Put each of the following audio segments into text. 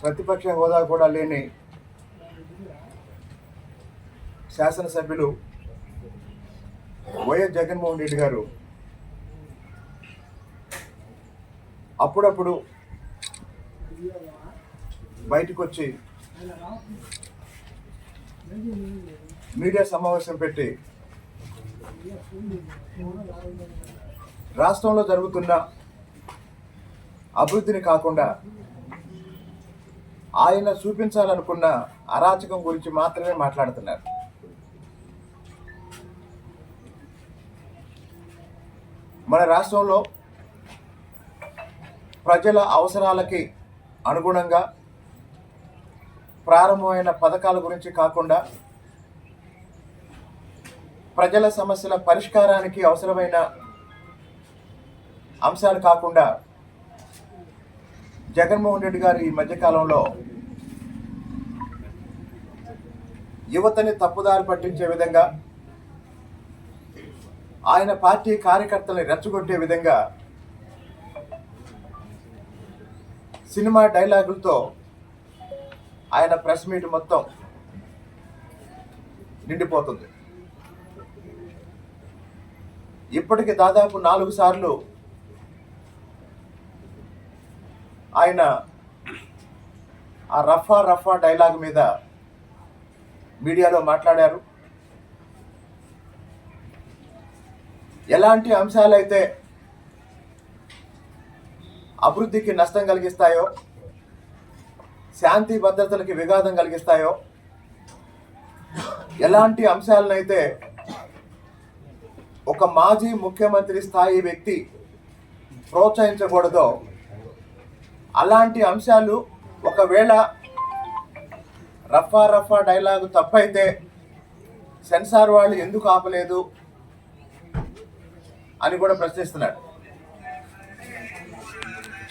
ప్రతిపక్ష హోదా కూడా లేని శాసనసభ్యులు వైఎస్ జగన్మోహన్ రెడ్డి గారు అప్పుడప్పుడు బయటకు వచ్చి మీడియా సమావేశం పెట్టి రాష్ట్రంలో జరుగుతున్న అభివృద్ధిని కాకుండా ఆయన చూపించాలనుకున్న అరాచకం గురించి మాత్రమే మాట్లాడుతున్నారు. మన రాష్ట్రంలో ప్రజల అవసరాలకి అనుగుణంగా ప్రారంభమైన పథకాల గురించి కాకుండా ప్రజల సమస్యల పరిష్కారానికి అవసరమైన అంశాలు కాకుండా జగన్మోహన్ రెడ్డి గారు ఈ మధ్యకాలంలో యువతని తప్పుదారి పట్టించే విధంగా ఆయన పార్టీ కార్యకర్తల్ని రెచ్చగొట్టే విధంగా సినిమా డైలాగులతో ఆయన ప్రెస్ మీట్ మొత్తం నిండిపోతుంది. ఇప్పటికి దాదాపు నాలుగు సార్లు ఆయన ఆ రఫా రఫా డైలాగ్ మీద మీడియాలో మాట్లాడారు. ఎలాంటి అంశాలైతే అభివృద్ధికి నష్టం కలిగిస్తాయో శాంతి భద్రతలకి విఘాతం కలిగిస్తాయో ఎలాంటి అంశాలనైతే ఒక మాజీ ముఖ్యమంత్రి స్థాయి వ్యక్తి ప్రోత్సహించకూడదో అలాంటి అంశాలు ఒకవేళ రఫా రఫా డైలాగు తప్పైతే సెన్సార్ వాళ్ళు ఎందుకు ఆపలేదు అని కూడా ప్రశ్నిస్తున్నాడు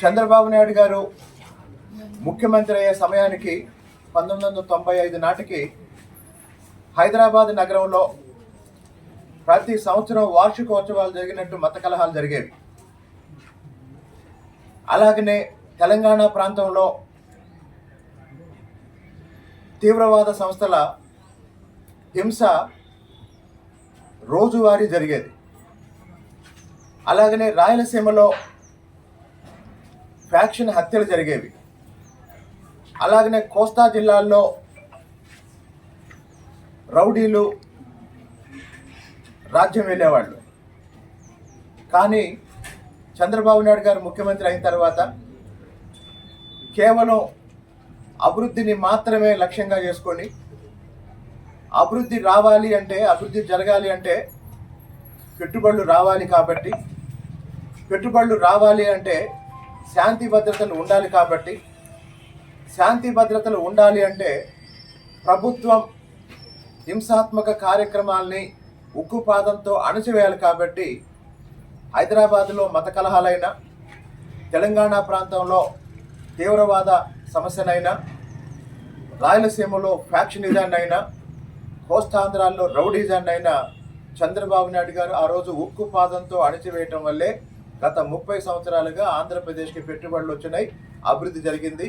చంద్రబాబు నాయుడు గారు ముఖ్యమంత్రి అయ్యే సమయానికి పంతొమ్మిది వందల తొంభై ఐదు నాటికి హైదరాబాద్ నగరంలో ప్రతి సంవత్సరం వార్షికోత్సవాలు జరిగినట్టు మత కలహాలు జరిగేవి. అలాగనే తెలంగాణ ప్రాంతంలో తీవ్రవాద సంస్థల హింస రోజువారీ జరిగేది. అలాగనే రాయలసీమలో ఫ్యాక్షన్ హత్యలు జరిగేవి. అలాగనే కోస్తా జిల్లాల్లో రౌడీలు రాజ్యం వెళ్ళేవాళ్ళు. కానీ చంద్రబాబు నాయుడు గారు ముఖ్యమంత్రి అయిన తర్వాత కేవలం అభివృద్ధిని మాత్రమే లక్ష్యంగా చేసుకొని అభివృద్ధి రావాలి అంటే అభివృద్ధి జరగాలి అంటే పెట్టుబడులు రావాలి కాబట్టి పెట్టుబడులు రావాలి అంటే శాంతి భద్రతలు ఉండాలి కాబట్టి శాంతి భద్రతలు ఉండాలి అంటే ప్రభుత్వం హింసాత్మక కార్యక్రమాల్ని ఉక్కుపాదంతో అణచివేయాలి కాబట్టి హైదరాబాద్లో మత కలహాలైన తెలంగాణ ప్రాంతంలో తీవ్రవాద సమస్యనైనా రాయలసీమలో ఫ్యాక్షనిజాన్నైనా కోస్తాంధ్రాల్లో రౌడీజాన్నైనా చంద్రబాబు నాయుడు గారు ఆ రోజు ఉక్కు పాదంతో అణచివేయటం వల్లే గత ముప్పై సంవత్సరాలుగా ఆంధ్రప్రదేశ్కి పెట్టుబడులు వచ్చినాయి అభివృద్ధి జరిగింది.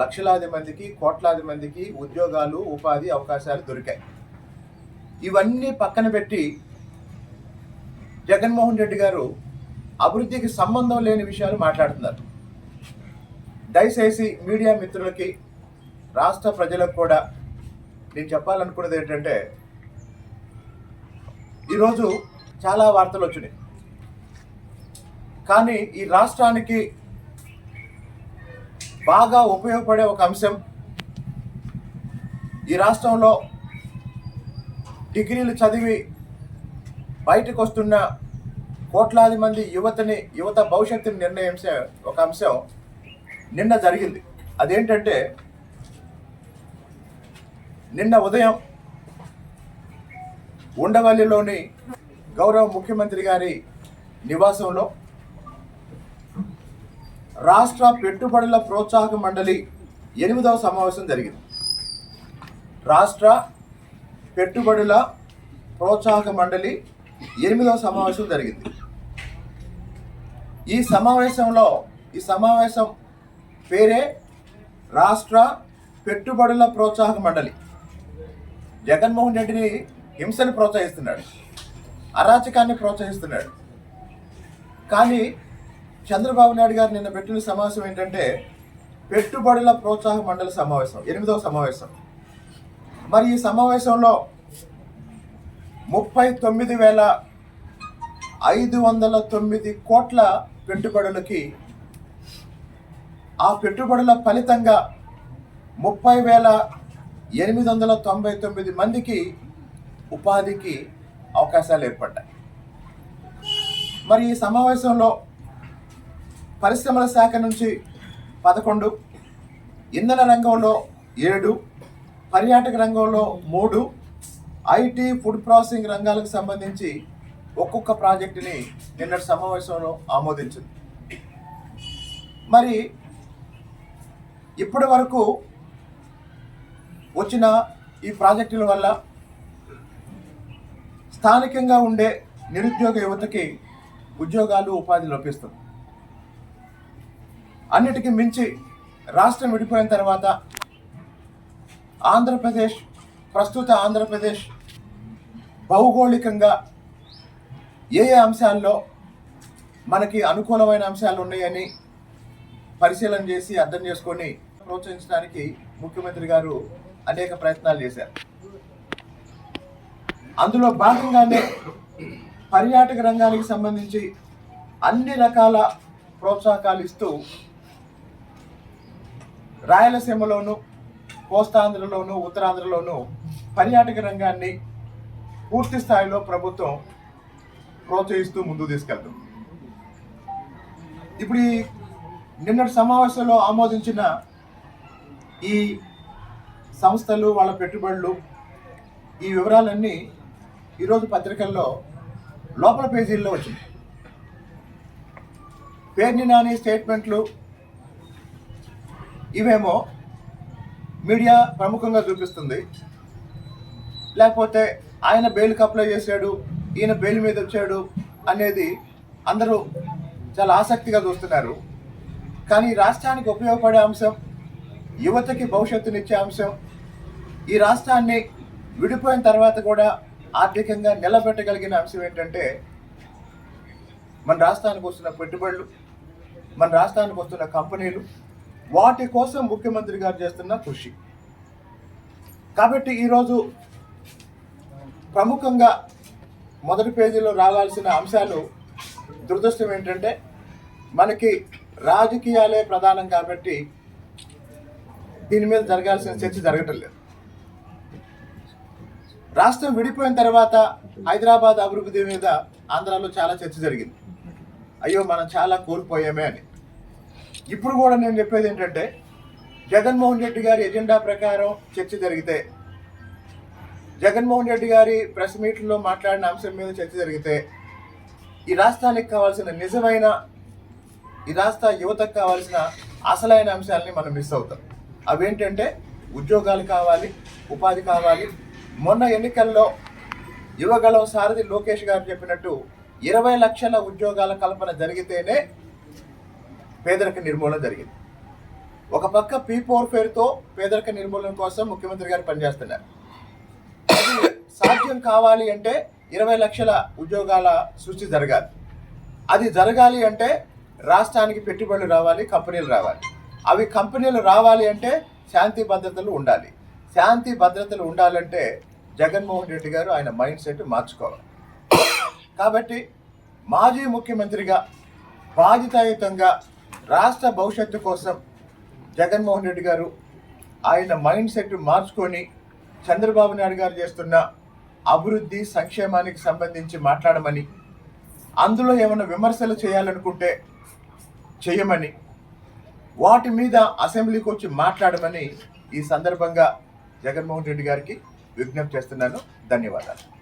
లక్షలాది మందికి కోట్లాది మందికి ఉద్యోగాలు ఉపాధి అవకాశాలు దొరికాయి. ఇవన్నీ పక్కన పెట్టి జగన్మోహన్ రెడ్డి గారు అభివృద్ధికి సంబంధం లేని విషయాలు మాట్లాడుతున్నారు. దయచేసి మీడియా మిత్రులకి రాష్ట్ర ప్రజలకు కూడా నేను చెప్పాలనుకున్నది ఏంటంటే ఈరోజు చాలా వార్తలు వచ్చినాయి. కానీ ఈ రాష్ట్రానికి బాగా ఉపయోగపడే ఒక అంశం ఈ రాష్ట్రంలో డిగ్రీలు చదివి బయటకు వస్తున్న కోట్లాది మంది యువతని యువత భవిష్యత్తుని నిర్ణయించే ఒక అంశం నిన్న జరిగింది. అదేంటంటే నిన్న ఉదయం ఉండవల్లిలోని గౌరవ ముఖ్యమంత్రి గారి నివాసంలో రాష్ట్ర పెట్టుబడుల ప్రోత్సాహక మండలి ఎనిమిదవ సమావేశం జరిగింది. రాష్ట్ర పెట్టుబడుల ప్రోత్సాహక మండలి ఎనిమిదవ సమావేశం జరిగింది. ఈ సమావేశంలో ఈ సమావేశం పేరే రాష్ట్ర పెట్టుబడుల ప్రోత్సాహక మండలి. జగన్మోహన్ రెడ్డిని హింసని ప్రోత్సహిస్తున్నాడు. అరాచకాన్ని ప్రోత్సహిస్తున్నాడు. కానీ చంద్రబాబు నాయుడు గారు నిన్న పెట్టిన సమావేశం ఏంటంటే పెట్టుబడుల ప్రోత్సాహ మండలి సమావేశం ఎనిమిదవ సమావేశం. మరి ఈ సమావేశంలో ముప్పై తొమ్మిది వేల ఐదు వందల తొమ్మిది కోట్ల పెట్టుబడులకి ఆ పెట్టుబడుల ఫలితంగా ముప్పై వేల ఎనిమిది వందల తొంభై తొమ్మిది మందికి ఉపాధికి అవకాశాలు ఏర్పడ్డాయి. మరి ఈ సమావేశంలో పరిశ్రమల శాఖ నుంచి పదకొండు ఇంధన రంగంలో ఏడు పర్యాటక రంగంలో మూడు ఐటీ ఫుడ్ ప్రాసెసింగ్ రంగాలకు సంబంధించి ఒక్కొక్క ప్రాజెక్టుని నిన్నటి సమావేశంలో ఆమోదించింది. మరి ఇప్పటి వరకు వచ్చిన ఈ ప్రాజెక్టుల వల్ల స్థానికంగా ఉండే నిరుద్యోగ యువతకి ఉద్యోగాలు ఉపాధి లభిస్తుంది. అన్నిటికీ మించి రాష్ట్రం విడిపోయిన తర్వాత ఆంధ్రప్రదేశ్ ప్రస్తుత ఆంధ్రప్రదేశ్ భౌగోళికంగా ఏ ఏ అంశాల్లో మనకి అనుకూలమైన అంశాలు ఉన్నాయని పరిశీలన చేసి అర్థం చేసుకొని ప్రోత్సహించడానికి ముఖ్యమంత్రి గారు అనేక ప్రయత్నాలు చేశారు. అందులో భాగంగానే పర్యాటక రంగానికి సంబంధించి అన్ని రకాల ప్రోత్సాహకాలు ఇస్తూ రాయలసీమలోను కోస్తాంధ్రలోను ఉత్తరాంధ్రలోను పర్యాటక రంగాన్ని పూర్తి స్థాయిలో ప్రభుత్వం ప్రోత్సహిస్తూ ముందుకు తీసుకెళ్తుంది. ఇప్పుడు ఈ నిన్నటి సమావేశంలో ఆమోదించిన ఈ సంస్థలు వాళ్ళ పెట్టుబడులు ఈ వివరాలన్నీ ఈరోజు పత్రికల్లో లోపల పేజీల్లో వచ్చింది పేర్ని నాని స్టేట్మెంట్లు ఇవేమో మీడియా ప్రముఖంగా చూపిస్తుంది. లేకపోతే ఆయన బెయిల్కి అప్లై చేశాడు ఈయన బెయిల్ మీద వచ్చాడు అనేది అందరూ చాలా ఆసక్తిగా చూస్తున్నారు. కానీ రాష్ట్రానికి ఉపయోగపడే అంశం యువతకి భవిష్యత్తునిచ్చే అంశం. ఈ రాష్ట్రాన్ని విడిపోయిన తర్వాత కూడా ఆర్థికంగా నిలబెట్టగలిగిన అంశం ఏంటంటే మన రాష్ట్రానికి వస్తున్న పెట్టుబడులు మన రాష్ట్రానికి వస్తున్న కంపెనీలు వాటి కోసం ముఖ్యమంత్రి గారు చేస్తున్న కృషి. కాబట్టి ఈరోజు ప్రముఖంగా మొదటి పేజీలో రావాల్సిన అంశాలు దురదృష్టం ఏంటంటే మనకి రాజకీయాలే ప్రధానం కాబట్టి దీని మీద జరగాల్సిన చర్చ జరగటం లేదు. రాష్ట్రం విడిపోయిన తర్వాత హైదరాబాద్ అభివృద్ధి మీద ఆంధ్రాలో చాలా చర్చ జరిగింది. అయ్యో మనం చాలా కోల్పోయామే అని. ఇప్పుడు కూడా నేను చెప్పేది ఏంటంటే జగన్మోహన్ రెడ్డి గారి ఎజెండా ప్రకారం చర్చ జరిగితే జగన్మోహన్ రెడ్డి గారి ప్రెస్ మీట్లో మాట్లాడిన అంశం మీద చర్చ జరిగితే ఈ రాష్ట్రానికి కావాల్సిన నిజమైన ఈ రాష్ట్ర యువతకు కావాల్సిన అసలైన అంశాలని మనం మిస్ అవుతాం. అవేంటంటే ఉద్యోగాలు కావాలి ఉపాధి కావాలి. మొన్న ఎన్నికల్లో యువగలం సారథి లోకేష్ గారు చెప్పినట్టు ఇరవై లక్షల ఉద్యోగాల కల్పన జరిగితేనే పేదరిక నిర్మూలన జరిగింది. ఒక పక్క పీ ఫోర్ పేరుతో పేదరిక నిర్మూలన కోసం ముఖ్యమంత్రి గారు పనిచేస్తున్నారు. అది సాధ్యం కావాలి అంటే ఇరవై లక్షల ఉద్యోగాల సృష్టి జరగాలి. అది జరగాలి అంటే రాష్ట్రానికి పెట్టుబడులు రావాలి కంపెనీలు రావాలి. అవి కంపెనీలు రావాలి అంటే శాంతి భద్రతలు ఉండాలి. శాంతి భద్రతలు ఉండాలంటే జగన్మోహన్ రెడ్డి గారు ఆయన మైండ్ సెట్ మార్చుకోవాలి. కాబట్టి మాజీ ముఖ్యమంత్రిగా బాధ్యతాయుతంగా రాష్ట్ర భవిష్యత్తు కోసం జగన్మోహన్ రెడ్డి గారు ఆయన మైండ్ సెట్ మార్చుకొని చంద్రబాబు నాయుడు గారు చేస్తున్న అభివృద్ధి సంక్షేమానికి సంబంధించి మాట్లాడమని అందులో ఏమైనా విమర్శలు చేయాలనుకుంటే చేయమని వాటి మీద అసెంబ్లీకి వచ్చి మాట్లాడమని ఈ సందర్భంగా జగన్మోహన్ రెడ్డి గారికి విజ్ఞప్తి చేస్తున్నాను. ధన్యవాదాలు.